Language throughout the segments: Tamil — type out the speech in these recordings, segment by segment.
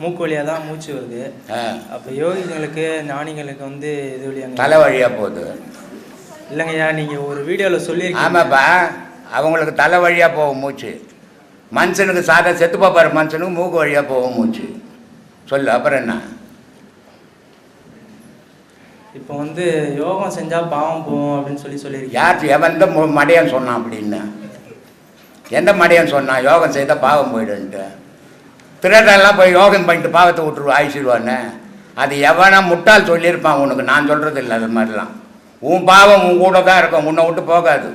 மூக்கு வழியாக தான் மூச்சு வருது. அப்போ யோகிகளுக்கு ஞானிகளுக்கு வந்து இது வழியாக தலை வழியாக போகுது. இல்லைங்கய்யா நீங்கள் ஒரு வீடியோவில் சொல்லியிருக்கீங்க. ஆமாப்பா. அவங்களுக்கு தலை வழியாக போகும் மூச்சு. மனுஷனுக்கு சாதா செத்து போப்பாரு மனுஷனுக்கு மூக்கு வழியாக போகும் மூச்சு. சொல்லு அப்புறம் என்ன? இப்போ வந்து யோகம் செஞ்சால் பாவம் போகும் அப்படின்னு சொல்லி சொல்லியிருக்கீங்க. யார் எவன் தான் மடையன் சொன்னான் அப்படின்னு? எந்த மடையன் சொன்னான்? யோகம் செய்தால் பாவம் போயிடுன்ட்டு திருடெல்லாம் போய் யோகம் பண்ணிட்டு பாவத்தை விட்டுரு ஆயிடுவானே அது எவனா முட்டாள் சொல்லியிருப்பான் உனக்கு. நான் சொல்கிறது இல்லை அது மாதிரிலாம். உன் பாவம் உன் கூட தான் இருக்கும் உன்னை விட்டு போகாது.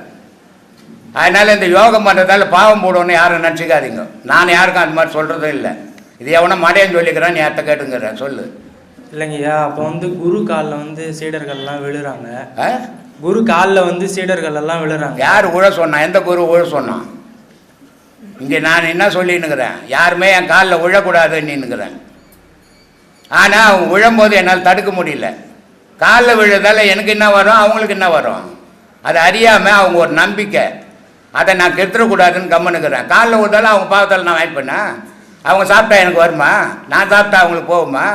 அதனால் இந்த யோகம் பண்ணுறதால பாவம் போடுவோன்னு யாரும் நினச்சிக்காதீங்க. நான் யாருக்கும் அது மாதிரி சொல்கிறதும் இல்லை. இது எவனா மடையன் சொல்லிக்கிறான் நீ அத்தை கேட்டுங்கிறேன் சொல்லு. இல்லைங்கய்யா அப்போ வந்து குரு காலில் வந்து சீடர்கள்லாம் விழுறாங்க. குரு காலில் வந்து சீடர்கள் எல்லாம் விழுறாங்க. யார் உழ சொன்னான் எந்த குரு உழ சொன்னான் இங்கே நான் என்ன சொல்லின்னுக்கிறேன் யாருமே என் காலில் விழக்கூடாதுன்னுக்கிறேன் ஆனால் அவங்க விழும்போது என்னால் தடுக்க முடியல. காலில் விழுறதால எனக்கு என்ன வரும் அவங்களுக்கு என்ன வரும்? அதை அறியாமல் அவங்க ஒரு நம்பிக்கை. அதை நான் கெடுத்துடக்கூடாதுன்னு கம்மனுக்கிறேன் காலில் விழுந்தாலும் அவங்க பாவத்தால் நான் வாய்ப்பேனா அவங்க சாப்பிட்டா எனக்கு வருமா? நான் சாப்பிட்டா அவங்களுக்கு போகுமா?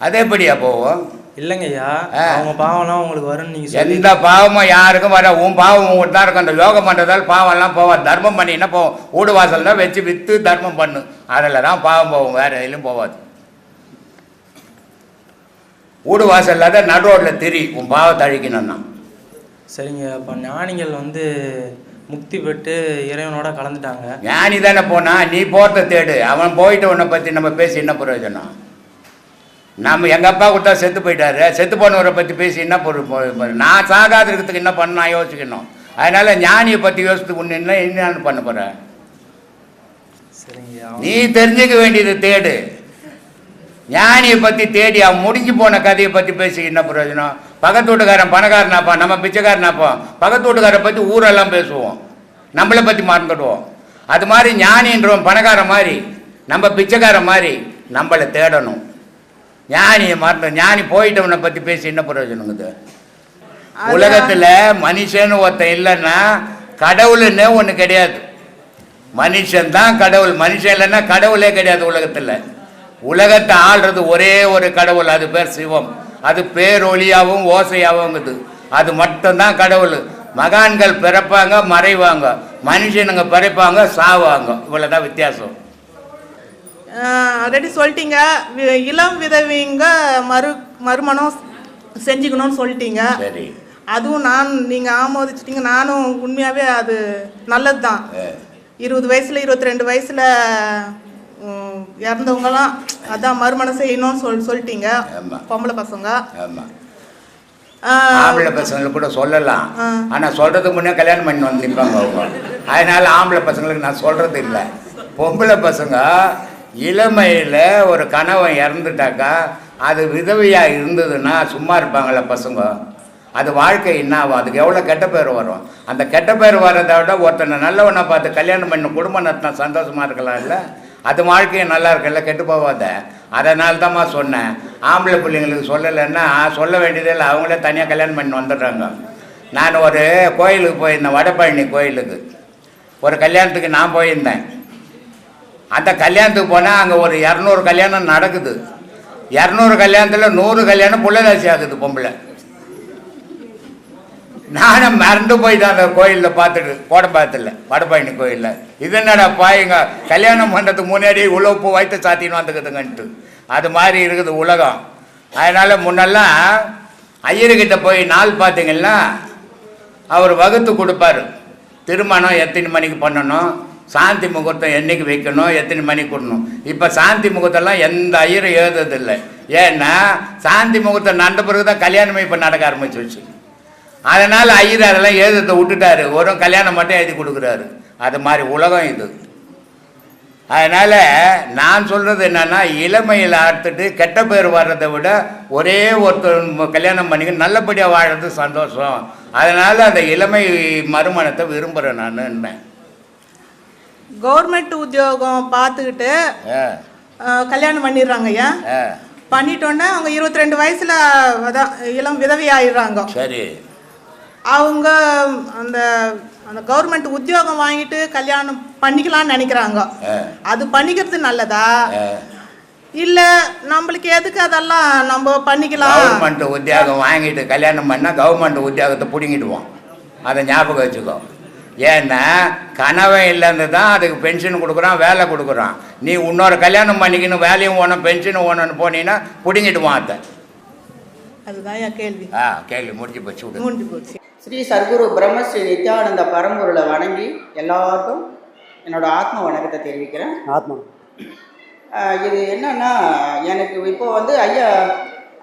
அது எப்படியா போகும். இல்லைங்கய்யா. அவங்க பாவம்லாம் உங்களுக்கு வரும்னு நீங்கள் எந்த பாவமும் யாருக்கும் வர உன் பாவம் உங்கள்கிட்ட தான் இருக்கும். அந்த யோகம் பண்ணுறதால பாவம்லாம் போவாது. தர்மம் பண்ணினா போவோம் வீடு வாசல் தான் வச்சு விற்று தர்மம் பண்ணு. அதில் தான் பாவம் போகும். வேறு எதுலையும் போகாது வீடு வாசலில் தான் நடு ரோட்டில் திரி. உன் பாவத்தை அழிக்கணும்னா. சரிங்க அப்போ ஞானிகள் வந்து முக்தி பெற்று இறைவனோட கலந்துட்டாங்க. ஞானி தானே போனா நீ போகிறத தேடு. அவன் போயிட்டு உன்னை பற்றி நம்ம பேசி என்ன பிரயோஜனம்? நம்ம எங்கள் அப்பா கொடுத்தா செத்து போயிட்டாரு. செத்து போனவரை பற்றி பேசி என்ன பொருள்? நான் சாகாத இருக்கிறதுக்கு என்ன பண்ண நான் யோசிக்கணும். அதனால ஞானியை பற்றி யோசித்து ஒன்று என்ன என்னன்னு பண்ண போற? சரிங்கய்யா நீ தெரிஞ்சுக்க வேண்டியது தேடு. ஞானியை பற்றி தேடி அவன் முடிஞ்சு போன கதையை பற்றி பேசி என்ன பிரயோஜனம்? பக்கத்து வீட்டுக்காரன் பணக்காரனாப்பா நம்ம பிச்சைக்காரனாப்பா. பக்கத்து வீட்டுக்காரரை பற்றி ஊரெல்லாம் பேசுவோம். நம்மளை பற்றி மறந்துடுவோம் அது மாதிரி ஞானின்றவன் பணக்காரன் மாதிரி நம்ம பிச்சைக்காரன் மாதிரி நம்மளை தேடணும். ஞானியை மறந்து ஞானி போயிட்டவனை பற்றி பேசி என்ன பிரயோஜனங்குது உலகத்தில் மனுஷன்னு ஒருத்தன் இல்லைன்னா கடவுளுன்னு ஒன்று கிடையாது. மனுஷன் தான் கடவுள். மனுஷன் இல்லைன்னா கடவுளே கிடையாது உலகத்தில். உலகத்தை ஆள்றது ஒரே ஒரு கடவுள். அது பேர் சிவம். அது பேரொளியாகவும் ஓசையாகவுங்குது அது மட்டும்தான் கடவுள். மகான்கள் பிறப்பாங்க மறைவாங்க. மனுஷனுங்க பிறப்பாங்க சாவாங்க. இவ்வளோதான் வித்தியாசம். ஆல்ரெடி சொல்லிட்டீங்க. இளம் விதவிங்க மறு மறுமணம் செஞ்சுக்கணும்னு சொல்லிட்டீங்க. சரி. அதுவும் நான் நீங்கள் ஆமோதிச்சிட்டீங்க. நானும் உண்மையாகவே அது நல்லது தான். இருபது வயசில் இருபத்தி ரெண்டு வயசில் இறந்தவங்கலாம் அதான் மறுமணம் செய்யணும்னு சொல் சொல்லிட்டீங்க. பொம்பளை பசங்க. ஆம்பளை பசங்களுக்கு கூட சொல்லலாம். ஆனால் சொல்கிறதுக்கு முன்னே கல்யாணம் பண்ணி வந்து நிற்பாங்க அவங்க. அதனால ஆம்பளை பசங்களுக்கு நான் சொல்கிறது இல்லை. பொம்பளை பசங்க இளமையில் ஒரு கணவன் இறந்துட்டாக்கா அது விதவையாக இருந்ததுன்னா சும்மா இருப்பாங்களே பசங்க. அது வாழ்க்கை என்ன ஆகும்? அதுக்கு எவ்வளோ கெட்ட பேர் வரும்? அந்த கெட்ட பேர் வர்றதை விட ஒருத்தனை நல்லவனை பார்த்து கல்யாணம் பண்ண குடும்பம் நடத்தினா சந்தோஷமாக இருக்கலாம் இல்லை அது வாழ்க்கையும் நல்லா இருக்குல்ல? கெட்டு போகாத. அதனால தான்மா சொன்னேன். ஆம்பளை பிள்ளைங்களுக்கு சொல்லலைன்னா சொல்ல வேண்டியதே இல்லை. அவங்களே தனியாக கல்யாணம் பண்ணி வந்துடுறாங்க. நான் ஒரு கோயிலுக்கு போயிருந்தேன். வடபழனி கோயிலுக்கு. ஒரு கல்யாணத்துக்கு நான் போயிருந்தேன். அந்த கல்யாணத்துக்கு போனால் அங்கே ஒரு இரநூறு கல்யாணம் நடக்குது. இரநூறு கல்யாணத்தில் நூறு கல்யாணம் புள்ளதாசி ஆகுது பொம்பளை. நானும் மறந்து போயிட்டேன் அந்த கோயிலில் பார்த்துட்டு கோடம்பாத்தில் வடபழனி கோயிலில். இது என்னடா பாயுங்க கல்யாணம் பண்ணுறதுக்கு முன்னாடி உழவு பூ வைத்து சாத்தின்னு வந்துக்குதுங்கன்ட்டு அது மாதிரி இருக்குது உலகம். அதனால் முன்னெல்லாம் ஐயர்கிட்ட போய் நாள் பார்த்தீங்கன்னா அவர் வகுத்து கொடுப்பாரு. திருமணம் எத்தனை மணிக்கு பண்ணணும்? சாந்தி முகூர்த்தம் என்னைக்கு வைக்கணும் எத்தனை மணிக்கு கொடுணும் இப்போ சாந்தி முகூர்த்தம்லாம் எந்த ஐயரும் எழுதுறதில்லை. ஏன்னா சாந்தி முகூர்த்தம் நடந்த பிறகு தான் கல்யாணமே இப்போ நடக்க ஆரம்பிச்சிருச்சு. அதனால் ஐயர் அதெல்லாம் எழுதத்தை விட்டுட்டாரு. ஒரு கல்யாணம் மட்டும் எழுதி கொடுக்குறாரு. அது மாதிரி உலகம் இது. அதனால் நான் சொல்கிறது என்னென்னா இளமையில் அறுத்துட்டு கெட்ட பேர் வர்றதை விட ஒரே ஒருத்தர் கல்யாணம் பண்ணிக்க நல்லபடியாக வாழறது சந்தோஷம். அதனால் அந்த இளமை மறுமணத்தை விரும்புகிறேன் நான் கவர்மெண்ட் உத்தியோகம் பார்த்துக்கிட்டு கல்யாணம் பண்ணிடுறாங்க ஐயா. பண்ணிட்டோன்னே அவங்க இருபத்தி ரெண்டு வயசுல இளம் விதவி ஆயிடுறாங்க. சரி. அவங்க அந்த அந்த கவர்மெண்ட் உத்தியோகம் வாங்கிட்டு கல்யாணம் பண்ணிக்கலாம்னு நினைக்கிறாங்க. அது பண்ணிக்கிறது நல்லதா? இல்ல நம்மளுக்கு எதுக்கு அதெல்லாம் நம்ம பண்ணிக்கலாம்? கவர்மெண்ட் உத்தியோகம் வாங்கிட்டு கல்யாணம் பண்ணால் கவர்மெண்ட் உத்தியோகத்தை பிடுங்கிடுவோம். அதை ஞாபகம் வச்சுக்கோ. ஏன்னா கனவே இல்லைன்னு தான் அதுக்கு பென்ஷன் கொடுக்குறான் வேலை கொடுக்குறான். நீ இன்னொரு கல்யாணம் பண்ணிக்கணும் வேலையும் ஓணும் பென்ஷனும் ஓணும்னு போனீங்கன்னா பிடுங்கிடுவான் அதை அதுதான் என் கேள்வி. ஆ கேள்வி முடிஞ்சு போச்சு விடு. முடிஞ்சு போச்சு. ஸ்ரீ சர்க்குரு பிரம்மஸ்ரீ நித்யானந்த பரம்பொருளை வணங்கி எல்லாருக்கும் என்னோட ஆத்ம வணக்கத்தை தெரிவிக்கிறேன். ஆத்மா. இது என்னன்னா எனக்கு இப்போ வந்து ஐயா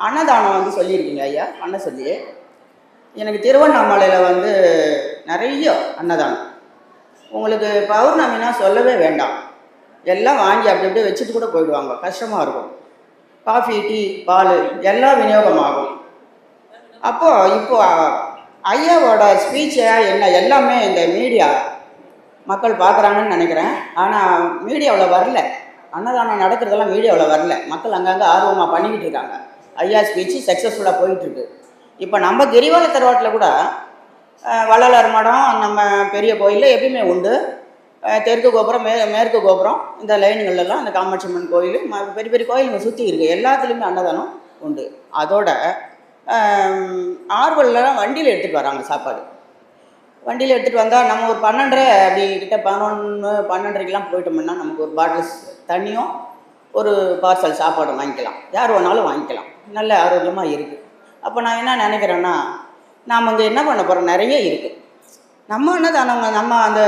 அன்னதானம் வந்து சொல்லியிருக்கீங்க ஐயா அண்ணன் சொல்லி எனக்கு திருவண்ணாமலையில் வந்து நிறைய அன்னதானம். உங்களுக்கு பௌர்ணமினா சொல்லவே வேண்டாம். எல்லாம் வாங்கி அப்படி அப்படியே வச்சுட்டு கூட போயிடுவாங்க. கஷ்டமாக இருக்கும். காஃபி டீ பால் எல்லாம் விநியோகமாகும் அப்போது இப்போ ஐயாவோட ஸ்பீச்சை என்ன எல்லாமே இந்த மீடியா மக்கள் பார்க்குறாங்கன்னு நினைக்கிறேன். ஆனால் மீடியாவில் வரல. அன்னதானம் நடக்கிறதெல்லாம் மீடியாவில் வரல. மக்கள் அங்கங்கே ஆர்வமாக பண்ணிக்கிட்டு இருக்காங்க. ஐயா ஸ்பீச்சு சக்ஸஸ்ஃபுல்லாக போயிட்டுருக்கு இப்போ நம்ம கிரிவல தருவாட்டில் கூட வள்ளலார் மடம் நம்ம பெரிய கோயிலில் எப்பயுமே உண்டு. தெற்கு கோபுரம் மே மேற்கு கோபுரம் இந்த லைன்கள்லாம் அந்த காமாட்சி அம்மன் கோயில் பெரிய பெரிய கோயிலுங்க சுற்றி இருக்குது எல்லாத்துலேயுமே அன்னதானம் உண்டு. அதோட ஆர்வல்லாம் வண்டியில் எடுத்துகிட்டு வராங்க சாப்பாடு. வண்டியில் எடுத்துகிட்டு வந்தால் நம்ம ஒரு பன்னெண்டரை அப்படி கிட்ட பதினொன்று பன்னெண்டரைக்கெலாம் போயிட்டோம்னா நமக்கு ஒரு பாட்டில் தண்ணியும் ஒரு பார்சல் சாப்பாடும் வாங்கிக்கலாம். யார் வேணாலும் வாங்கிக்கலாம். நல்ல ஆரோக்கியமாக இருக்குது அப்போ நான் என்ன நினைக்கிறேன்னா நாம் அங்கே என்ன பண்ண போகிறோம் நிறைய இருக்குது நம்ம அன்னதானவங்க நம்ம அந்த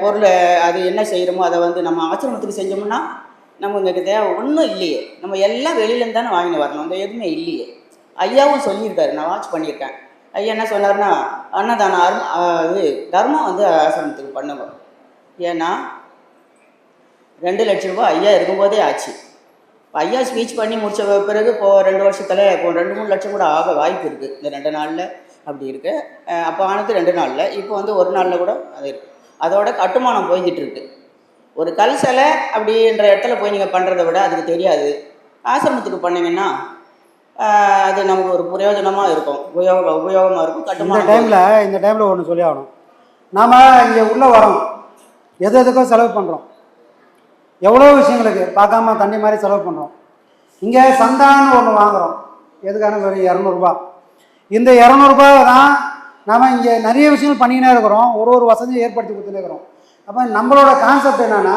பொருளை அது என்ன செய்கிறோமோ அதை வந்து நம்ம ஆசிரமத்துக்கு செஞ்சோம்னா நம்ம இங்கே தேவை ஒன்றும் இல்லையே. நம்ம எல்லாம் வெளியிலேருந்து தானே வாங்கிட்டு வரணும். அந்த எதுவுமே இல்லையே. ஐயாவும் சொல்லியிருக்காரு. நான் வாட்ச் பண்ணியிருக்கேன். ஐயா என்ன சொன்னார்னா அன்னதானம் அருண் இது தர்மம் வந்து ஆசிரமத்துக்கு பண்ணுங்க ஏன்னா ரெண்டு லட்ச ரூபாய் ஐயா இருக்கும்போதே ஆச்சு. ஐயா ஸ்பீச் பண்ணி முடிச்ச பிறகு இப்போ ரெண்டு வருஷத்தில் இப்போ ரெண்டு மூணு லட்சம் கூட ஆக வாய்ப்பு இருக்குது இந்த ரெண்டு நாளில் அப்படி இருக்கு. அப்போ ஆனது ரெண்டு நாளில். இப்போ வந்து ஒரு நாளில் கூட அது இருக்கு. அதோட கட்டுமானம் போய்கிட்டு இருக்கு. ஒரு கல் சிலை அப்படின்ற இடத்துல போய் நீங்கள் பண்ணுறதை விட அதுக்கு தெரியாது. ஆசிரமத்துக்கு பண்ணீங்கன்னா அது நமக்கு ஒரு பிரயோஜனமாக இருக்கும். உபயோக உபயோகமாக இருக்கும். இந்த கட்டுமானம் டைமில் இந்த டைமில் ஒன்று சொல்லி ஆகணும். நாம் இங்கே உள்ளே வரோம். எது எதுக்கோ செலவு பண்ணுறோம் எவ்வளோ விஷயங்களுக்கு பார்க்காம தண்ணி மாதிரி செலவு பண்ணுறோம் இங்கே சந்தான்னு ஒன்று வாங்குகிறோம் எதுக்கான ஒரு இரநூறுபா. இந்த இரநூறுபா தான் நாம் இங்கே நிறைய விஷயங்கள் பண்ணிக்கினே இருக்கிறோம். ஒரு ஒரு வசதியும் ஏற்படுத்தி கொடுத்துட்டே இருக்கிறோம். அப்போ நம்மளோட கான்செப்ட் என்னென்னா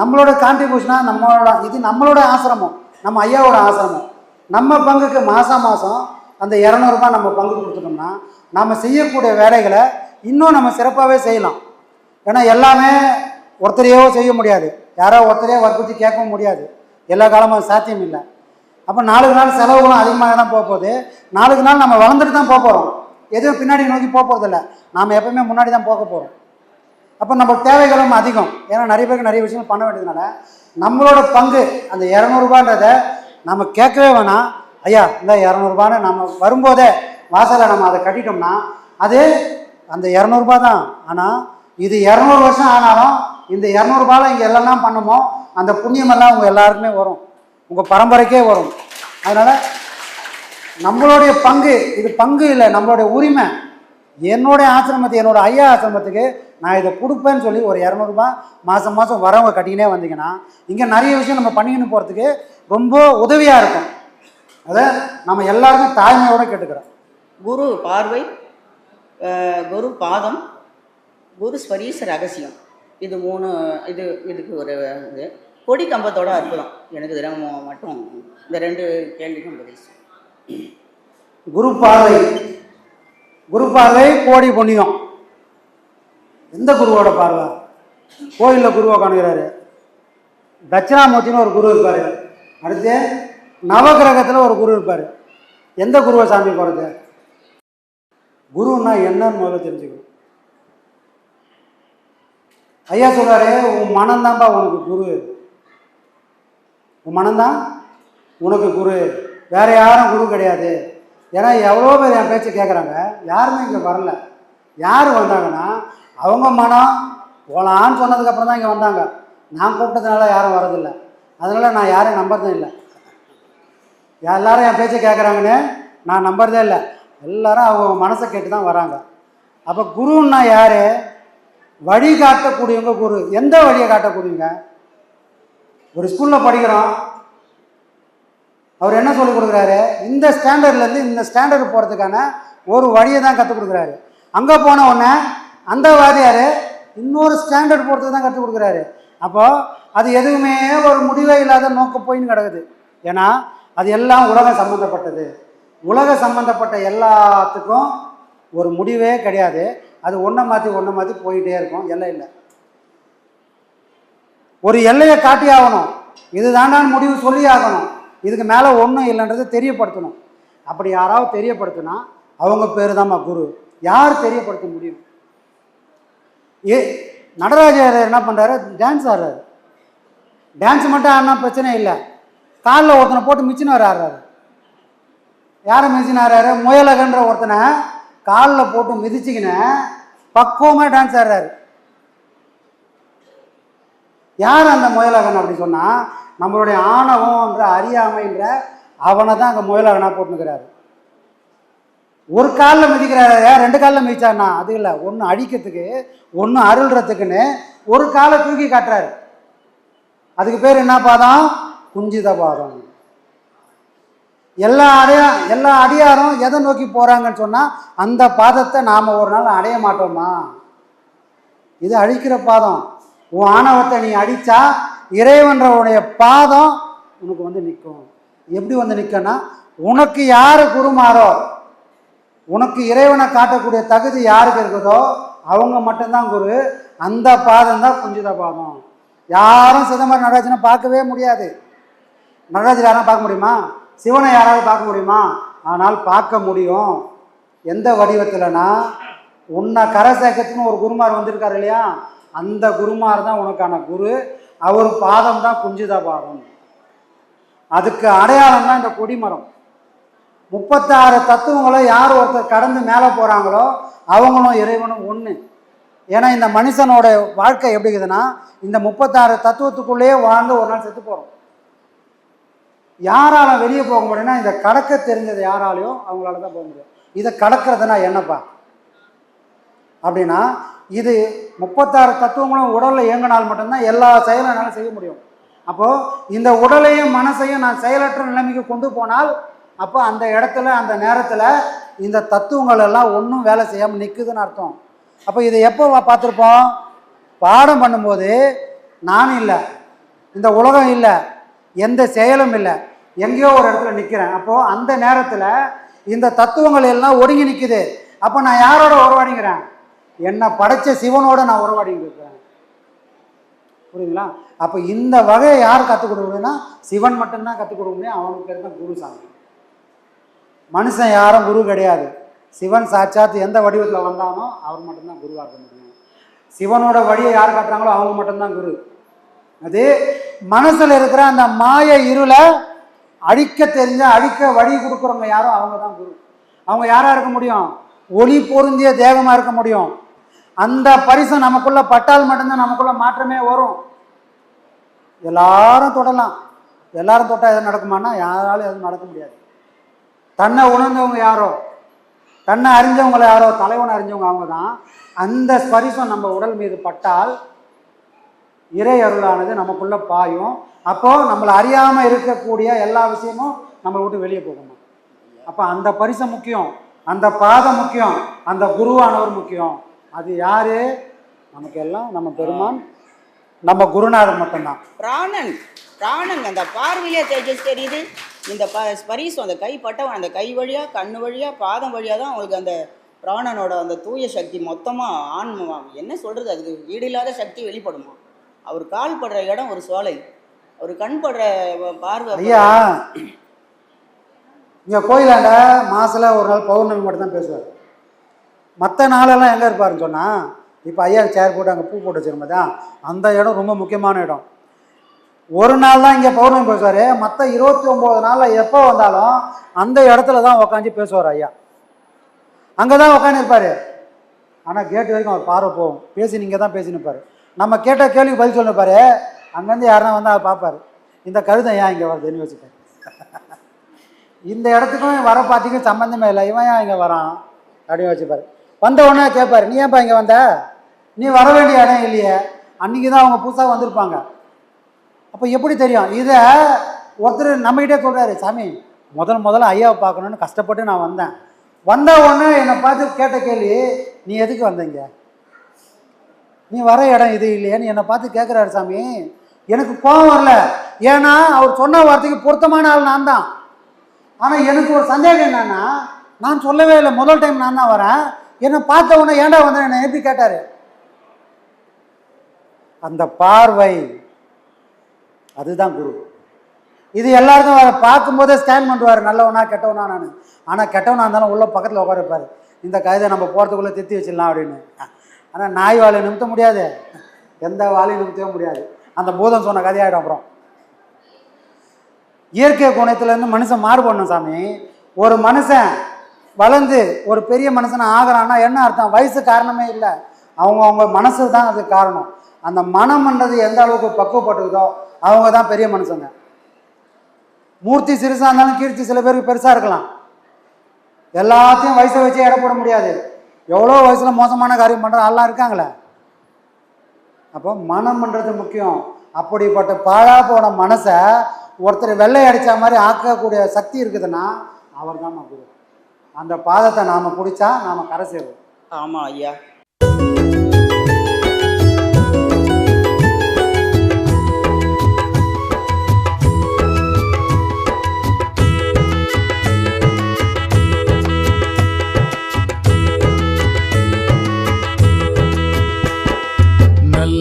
நம்மளோட கான்ட்ரிபியூஷனாக நம்மளோட இது நம்மளோட ஆசிரமம். நம்ம ஐயாவோட ஆசிரமம். நம்ம பங்குக்கு மாதம் மாதம் அந்த இரநூறுபா நம்ம பங்கு கொடுத்துட்டோம்னா நம்ம செய்யக்கூடிய வேலைகளை இன்னும் நம்ம சிறப்பாகவே செய்யலாம். ஏன்னா எல்லாமே ஒருத்தரையோ செய்ய முடியாது. யாரோ ஒருத்தரையோ வற்புறுத்தி கேட்கவும் முடியாது. எல்லா காலமும் சாத்தியம் இல்லை. அப்போ நாளுக்கு நாள் செலவுகளும் அதிகமாக தான் போக போகுது. நாளுக்கு நாள் நம்ம வளர்ந்துட்டு தான் போக போகிறோம் எதுவும் பின்னாடி நோக்கி போக போகிறதில்ல நாம் எப்பவுமே முன்னாடி தான் போக போகிறோம் அப்போ நம்ம தேவைகளும் அதிகம். ஏன்னா நிறைய பேருக்கு நிறைய விஷயங்கள் பண்ண வேண்டியதுனால நம்மளோட பங்கு அந்த இரநூறுபான்றதை நம்ம கேட்கவே வேணாம். ஐயா இந்த இரநூறுபான்னு நம்ம வரும்போதே வாசலில் நம்ம அதை கட்டிட்டோம்னா அது அந்த இரநூறுபா தான். ஆனால் இது இரநூறு வருஷம் ஆனாலும் இந்த இரநூறுபாவில் இங்கே எல்லாம் பண்ணுமோ அந்த புண்ணியமெல்லாம் உங்கள் எல்லாருக்குமே வரும். உங்கள் பரம்பரைக்கே வரும். அதனால் நம்மளுடைய பங்கு இது பங்கு இல்லை நம்மளுடைய உரிமை. என்னுடைய ஆசிரமத்து என்னோடய ஐயா ஆசிரமத்துக்கு நான் இதை கொடுப்பேன்னு சொல்லி ஒரு இரநூறுபா மாதம் மாதம் வரவங்க கட்டிக்கினே வந்தீங்கன்னா இங்கே நிறைய விஷயம் நம்ம பண்ணிக்கின்னு போகிறதுக்கு ரொம்ப உதவியாக இருக்கும். அதை நம்ம எல்லாருக்கும் தாய்மையோடு கேட்டுக்கிறோம். குரு பார்வை குரு பாதம் குரு ஸ்வரீச ரகசியம். இது மூணு இது இதுக்கு ஒரு இது. கொடி கம்பத்தோட அற்புதம். எனக்கு தினமும் மட்டும் இந்த ரெண்டு கேள்விக்கும் பதில் குரு பார்வை குரு பார்வை கோடி புண்ணியம். எந்த குருவோட பார்வை? கோயிலில் குருவை காணுகிறாரு. தட்சிணாமூர்த்தின்னு ஒரு குரு இருப்பார். அடுத்து நவகிரகத்தில் ஒரு குரு இருப்பார். எந்த குருவை சாமி போகிறது குருன்னா என்னன்னு முதல்ல தெரிஞ்சுக்கணும். ஐயா சொல்கிறாரு உன் மனம்தான்ப்பா உனக்கு குரு. உன் மனம்தான் உனக்கு குரு. வேறு யாரும் குரு கிடையாது. ஏன்னா எவ்வளோ பேர் என் பேச்சை கேட்குறாங்க யாருமே இங்கே வரல. யார் வந்தாங்கன்னா அவங்க மனம் போகலான்னு சொன்னதுக்கப்புறம் தான் இங்கே வந்தாங்க. நான் கூப்பிட்டதுனால யாரும் வரதில்லை. அதனால் நான் யாரையும் நம்புறதும் இல்லை. எல்லாரும் என் பேச்சை கேட்குறாங்கன்னு நான் நம்புறதே இல்லை. எல்லாரும் அவங்க மனசை கேட்டு தான் வராங்க. அப்போ குருன்னா யார்? வழி காட்டக்கூடியவங்க குரு எந்த வழியை காட்டக்கூடியவங்க? ஒரு ஸ்கூலில் படிக்கிறோம். அவர் என்ன சொல்லிக் கொடுக்குறாரு? இந்த ஸ்டாண்டர்ட்லேருந்து இந்த ஸ்டாண்டர்டு போகிறதுக்கான ஒரு வழியை தான் கற்றுக் கொடுக்குறாரு. அங்கே போன உடனே அந்த வாதியார் இன்னொரு ஸ்டாண்டர்ட் போகிறதுக்கு தான் கற்றுக் கொடுக்குறாரு. அப்போது அது எதுவுமே ஒரு முடிவே இல்லாத நோக்க போயின்னு கிடக்குது. ஏன்னா அது எல்லாம் உலகம் சம்மந்தப்பட்டது உலக சம்மந்தப்பட்ட எல்லாத்துக்கும் ஒரு முடிவே கிடையாது. அது ஒன்றை மாற்றி ஒன்றை மாற்றி போயிட்டே இருக்கும். எல்லை இல்லை. ஒரு எல்லையை காட்டி ஆகணும். இதுதாண்டான்னு முடிவு சொல்லி ஆகணும். இதுக்கு மேலே ஒன்றும் இல்லைன்றதை தெரியப்படுத்தணும். அப்படி யாராவது தெரியப்படுத்தினா அவங்க பேர் தான்மா குரு. யார் தெரியப்படுத்த முடியும்? ஏ நடராஜர் என்ன பண்ணுறாரு டான்ஸ் ஆடுறாரு. டான்ஸ் மட்டும் ஆடினா பிரச்சனை இல்லை. காலில் ஒருத்தனை போட்டு மிச்சின்னு வர ஆடுறாரு யாரை மிதிச்சுன்னு ஆடுறாரு? முயலகன்ற ஒருத்தனை காலில் போட்டு மிதிச்சிக்கின்னு பக்குவமாக டான்ஸ் ஆடுறாரு. யார் அந்த முயலகன் அப்படி சொன்னால் நம்மளுடைய ஆணவம்ன்ற அறியாமைன்ற அவனை தான் அங்கே முயலகனாக போட்டுக்கிறாரு ஒரு காலில் மிதிக்கிறாரு. ஏன் ரெண்டு காலில் மிதிச்சாருனா அது இல்லை. ஒன்று அடிக்கிறதுக்கு ஒன்று அருள்றதுக்குன்னு ஒரு காலை தூக்கி காட்டுறாரு. அதுக்கு பேர் என்ன பாதம்? குஞ்சித பாதம். எல்லா அடையா எல்லா அடியாரும் எதை நோக்கி போகிறாங்கன்னு சொன்னால் அந்த பாதத்தை நாம் ஒரு நாள் அடைய மாட்டோமா? இது அழிக்கிற பாதம். உன் ஆணவத்தை நீ அடித்தா இறைவன்றவுடைய பாதம் உனக்கு வந்து நிற்கும் எப்படி வந்து நிற்கன்னா உனக்கு யார் குருமாறோ உனக்கு இறைவனை காட்டக்கூடிய தகுதி யாருக்கு இருக்குதோ அவங்க மட்டும்தான் குரு. அந்த பாதம் தான் குஞ்சித பாதம். யாரும் சிதம்பரம் நடராஜனை பார்க்கவே முடியாது. நடராஜர் யாரும் பார்க்க முடியுமா? சிவனை யாராவது பார்க்க முடியுமா? ஆனால் பார்க்க முடியும். எந்த வடிவத்தில்னா உன்னை கரை சேர்க்கறதுன்னு ஒரு குருமார் வந்திருக்காரு இல்லையா? அந்த குருமார் தான் உனக்கான குரு. அவர் பாதம் தான் குஞ்சித பாதம். அதுக்கு அடையாளம் தான் இந்த கொடிமரம். முப்பத்தாறு தத்துவங்களை யார் ஒருத்தர் கடந்து மேலே போகிறாங்களோ அவங்களும் இறைவனும் ஒன்று ஏன்னா இந்த மனுஷனோட வாழ்க்கை எப்படி இருக்குதுன்னா இந்த முப்பத்தாறு தத்துவத்துக்குள்ளேயே வாழ்ந்து ஒரு நாள் செத்து போகிறோம் யாரால வெளியே போக முடியும்னா இந்த கடக்க தெரிஞ்சது யாராலையும் அவங்களால தான் போக முடியும். இதை கடக்கிறதுனா என்னப்பா? அப்படின்னா இது முப்பத்தாறு தத்துவங்களும் உடலில் இயங்கினால் மட்டும்தான் எல்லா செயலும் என்னால் செய்ய முடியும். அப்போது இந்த உடலையும் மனசையும் நான் செயலற்ற நிலைமைக்கு கொண்டு போனால் அப்போ அந்த இடத்துல அந்த நேரத்தில் இந்த தத்துவங்கள் எல்லாம் ஒன்றும் வேலை செய்யாமல் நிற்குதுன்னு அர்த்தம். அப்போ இதை எப்போ பார்த்துருப்போம்? பாடம் பண்ணும்போது நான் இல்லை இந்த உலகம் இல்லை எந்த செயலும் இல்லை எங்கேயோ ஒரு இடத்துல நிற்கிறேன் அப்போது அந்த நேரத்தில் இந்த தத்துவங்கள் எல்லாம் ஒடுங்கி நிற்குது அப்போ நான் யாரோட உறவாடிங்கிறேன்? என்னை படைச்ச சிவனோட நான் உறவாடிங்க இருக்கிறேன் புரியுதுங்களா? அப்போ இந்த வகையை யார் கற்றுக் கொடுக்குறதுன்னா சிவன் மட்டும்தான் கற்றுக் கொடுக்க முடியும் அவனுக்கு பேர் தான் குரு சாமி. மனுஷன் யாரும் குரு கிடையாது. சிவன் சாட்சாத்து எந்த வடிவத்தில் வந்தானோ அவர் மட்டும்தான் குருவாக இருக்க முடியும். சிவனோட வழியை யார் காட்டுறாங்களோ அவங்க மட்டும்தான் குரு. அது மனசில் இருக்கிற அந்த மாய இருளை அழிக்க தெரிஞ்ச அழிக்க வழி கொடுக்குறவங்க யாரும் அவங்க தான் குரு. அவங்க யாராக இருக்க முடியும்? ஒளி பொருந்திய தேகமாக இருக்க முடியும். அந்த பரிசு நமக்குள்ள பட்டால் மட்டும்தான் நமக்குள்ள மாற்றமே வரும். எல்லாரும் தொடலாம். எல்லாரும் தொட்டால் எதுவும் நடக்குமானா யாராலும் எதுவும் நடக்க முடியாது. தன்னை உணர்ந்தவங்க யாரோ தன்னை அறிஞ்சவங்கள யாரோ தலைவனை அறிஞ்சவங்க அவங்க தான் அந்த ஸ்பரிசம் நம்ம உடல் மீது பட்டால் இறை அருளானது நமக்குள்ளே பாயும். அப்போது நம்மளை அறியாமல் இருக்கக்கூடிய எல்லா விஷயமும் நம்மளை விட்டு வெளியே போகணும் அப்போ அந்த பரிசு முக்கியம் அந்த பாதம் முக்கியம் அந்த குருவானவர் முக்கியம். அது யாரு? நமக்கு எல்லாம் நம்ம பெருமான் நம்ம குருநாதர் மட்டும்தான். பிராணன் பிராணன் அந்த பார்வையே தேஜஸ் தெரியுது. இந்த ப பரிசு அந்த கை பட்டவன் அந்த கை வழியாக கண்ணு வழியாக பாதம் வழியாக தான் அவங்களுக்கு அந்த பிராணனோட அந்த தூய சக்தி மொத்தமாக ஆன்மமா என்ன சொல்கிறது அதுக்கு ஈடில்லாத சக்தி வெளிப்படுமா? அவர் கால் படுற இடம் ஒரு சோலை. அவர் கண் படுற பார்வை ஐயா இங்கே கோயிலாண்ட மாசில் ஒரு நாள் பௌர்ணமி மட்டும் தான் பேசுவார். மற்ற நாளெல்லாம் எங்கே இருப்பாருன்னு சொன்னால் இப்போ ஐயா சேர் போட்டு அங்கே பூ போட்டு வச்சிருக்கோம் அந்த இடம் ரொம்ப முக்கியமான இடம். ஒரு நாள் தான் இங்கே பௌர்ணமி பேசுவார். மற்ற இருபத்தி ஒம்பது நாளில் எப்போ வந்தாலும் அந்த இடத்துல தான் உக்காந்து பேசுவார் ஐயா. அங்கே தான் உக்காந்துருப்பார் ஆனால் கேட்டு வரைக்கும் அவர் பார்வை போகும். பேசி நீங்கள் தான் பேசி நம்ம கேட்ட கேள்விக்கு பதில் சொல்லிருப்பாரு அங்கேருந்து யாருனா வந்து அதை பார்ப்பார். இந்த கழுதை ஏன் இங்கே வருதுன்னு வச்சுட்டேன் இந்த இடத்துக்கும் வர பார்ட்டிக்கும் சம்மந்தமே இல்லை. இவன் ஏன் இங்கே வரான்? அப்படின்னு வச்சுப்பார் வந்த உடனே கேட்பார் நீ ஏன்ப்பா இங்கே வந்த? நீ வர வேண்டிய இடம் இல்லையே. அன்றைக்கி தான் அவங்க புதுசாக வந்திருப்பாங்க. அப்போ எப்படி தெரியும்? இதை ஒருத்தர் நம்மகிட்டே சொல்கிறாரு சாமி முதல் முதல்ல ஐயாவை பார்க்கணுன்னு கஷ்டப்பட்டு நான் வந்தேன். வந்த உடனே என்னை பார்த்து கேட்ட கேள்வி நீ எதுக்கு வந்தீங்க நீ வர இடம் இது இல்லையான்னு என்னை பார்த்து கேட்குறாரு சாமி. எனக்கு கோபம் வரல. ஏன்னா அவர் சொன்ன வார்த்தைக்கு பொருத்தமான ஆள் நான் தான். ஆனால் எனக்கு ஒரு சந்தேகம் என்னன்னா நான் சொல்லவே இல்லை. முதல் டைம் நான் தான் வரேன். என்னை பார்த்த உடனே ஏன்டா வந்தேன் என்னை எப்படி கேட்டார். அந்த பார்வை அதுதான் குரு. இது எல்லாருக்கும் வர பார்க்கும்போதே ஸ்கேன் பண்ணுவார். நல்லவனா கெட்டவனா நான். ஆனால் கெட்டவனா இருந்தாலும் உள்ள பக்கத்தில் உட்காருப்பார். இந்த கழுதை நம்ம போகிறதுக்குள்ளே தித்தி வச்சிடலாம் அப்படின்னு. ஆனால் நாய் வாழை நிமித்த முடியாது. எந்த வாழையும் நிமித்தவே முடியாது. அந்த பூதம் சொன்ன கதையாயிடும் அப்புறம். இயற்கை குணத்துலேருந்து மனுஷன் மாறுபடணும் சாமி. ஒரு மனுஷன் வளர்ந்து ஒரு பெரிய மனுஷனை ஆகிறான்னா என்ன அர்த்தம்? வயசு காரணமே இல்லை. அவங்க அவங்க மனசு தான் அது காரணம். அந்த மனம்ன்றது எந்த அளவுக்கு பக்குவப்பட்டுக்குதோ அவங்க தான் பெரிய மனுஷங்க. மூர்த்தி சிறுசாக இருந்தாலும் கீர்த்தி சில பேருக்கு பெருசாக இருக்கலாம். எல்லாத்தையும் வயசை வச்சு எடை போட முடியாது. எவ்வளோ வயசில் மோசமான காரியம் பண்ணுற ஆள்லாம் இருக்காங்களே? அப்போ மனம்ன்றது முக்கியம். அப்படிப்பட்ட பாழா போன மனசை ஒருத்தர் வெள்ளை அடித்த மாதிரி ஆக்கக்கூடிய சக்தி இருக்குதுன்னா அவர் தான் குரு அந்த பாதத்தை நாம் பிடிச்சா நாம் கரை சேருவோம். ஆமாம் ஐயா.